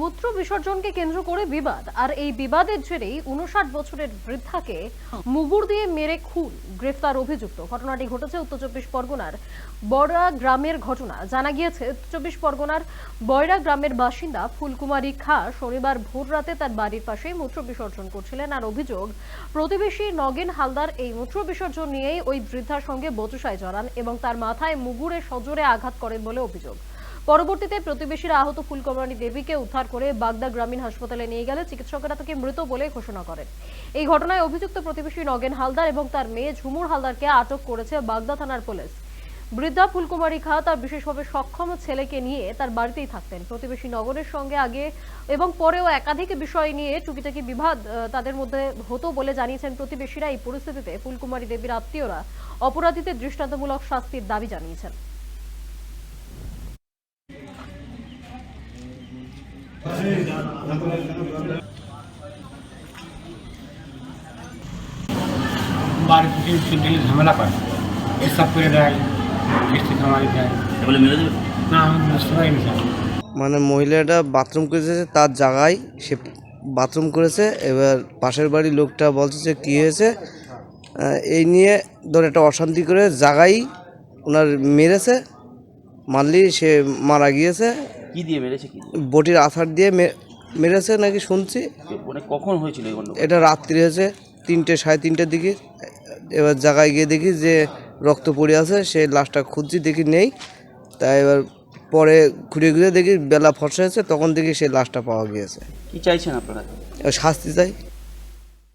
মূত্র বিসর্জনকে কেন্দ্র করে বিবাদ আর এই বিবাদের জেরেই উনষাট বছরের বৃদ্ধাকে মুগুর দিয়ে মেরে খুন গ্রেফতার অভিযুক্ত। ঘটনাটি ঘটেছে উত্তর চব্বিশ পরগনার বড়া গ্রামের ঘটনা। জানা গিয়েছে উত্তর চব্বিশ পরগনার বয়রা গ্রামের বাসিন্দা ফুলকুমারী খা শনিবার ভোর রাতে তার বাড়ির পাশে মূত্র বিসর্জন করছিলেন আর অভিযোগ প্রতিবেশী নগেন হালদার এই মূত্র বিসর্জন নিয়েই ওই বৃদ্ধার সঙ্গে বচসায় জড়ান এবং তার মাথায় মুগুরে সজোরে আঘাত করেন বলে অভিযোগ। পরবর্তীতে প্রতিবেশীরা আহত ফুলকমরানী দেবীকে উদ্ধার করে বাগদা গ্রামীণ হাসপাতালে নিয়ে গেলে চিকিৎসকেরা তাকে মৃত বলে ঘোষণা করেন। এই ঘটনায় অভিযুক্ত প্রতিবেশী নগেন হালদার এবং তার মেয়ে ঝুমুর হালদারকে আটক করেছে বাগদা থানার পুলিশ। বৃদ্ধা ফুলকুমারী খা তার বিশেষভাবে সক্ষম ছেলেকে নিয়ে তার বাড়িতেই থাকতেন। প্রতিবেশী নগরের সঙ্গে আগে এবং পরেও একাধিক বিষয় নিয়ে টুকিটাকি বিবাদ তাদের মধ্যে হতো বলে জানিয়েছেন প্রতিবেশীরা। এই পরিস্থিতিতে ফুলকুমারী দেবীর আত্মীয়রা অপরাধীদের দৃষ্টান্তমূলক শাস্তির দাবি জানিয়েছেন। বাড়ি থেকে সিন্ডিকেট ঝামেলা করে। এসব করে দেয় কিস্তি খামারি দেয়। বলে মেরে দেবে? না আমি বুঝতে পারিনি মানে মহিলাটা বাথরুম করেছে তার জায়গায় সে বাথরুম করেছে এবার পাশের বাড়ির লোকটা বলছে যে কী হয়েছে? এই নিয়ে ধর একটা অশান্তি করে জায়গায় ওনার মেরেছে মারলি সে মারা গিয়েছে। কি দিয়ে মেরেছে কি দিয়ে? বটির আছাড় দিয়ে মে- মেরেছে নাকি শুনছি। মানে কখন হয়েছিল এই গন্ডগোল? এটা রাত্রি হয়েছে তিনটে সাড়ে তিনটের দিকে। এবার জায়গায় গিয়ে দেখি যে রক্ত পড়ে আছে সে লাশটা খুঁজছি দেখি নেই। তাই এবার পরে ঘুরে ঘুরে দেখি বেলা ফসা হয়েছে তখন দেখি সেই লাশটা পাওয়া গিয়েছে। কি চাইছেন আপনারা? এবার শাস্তি চাই।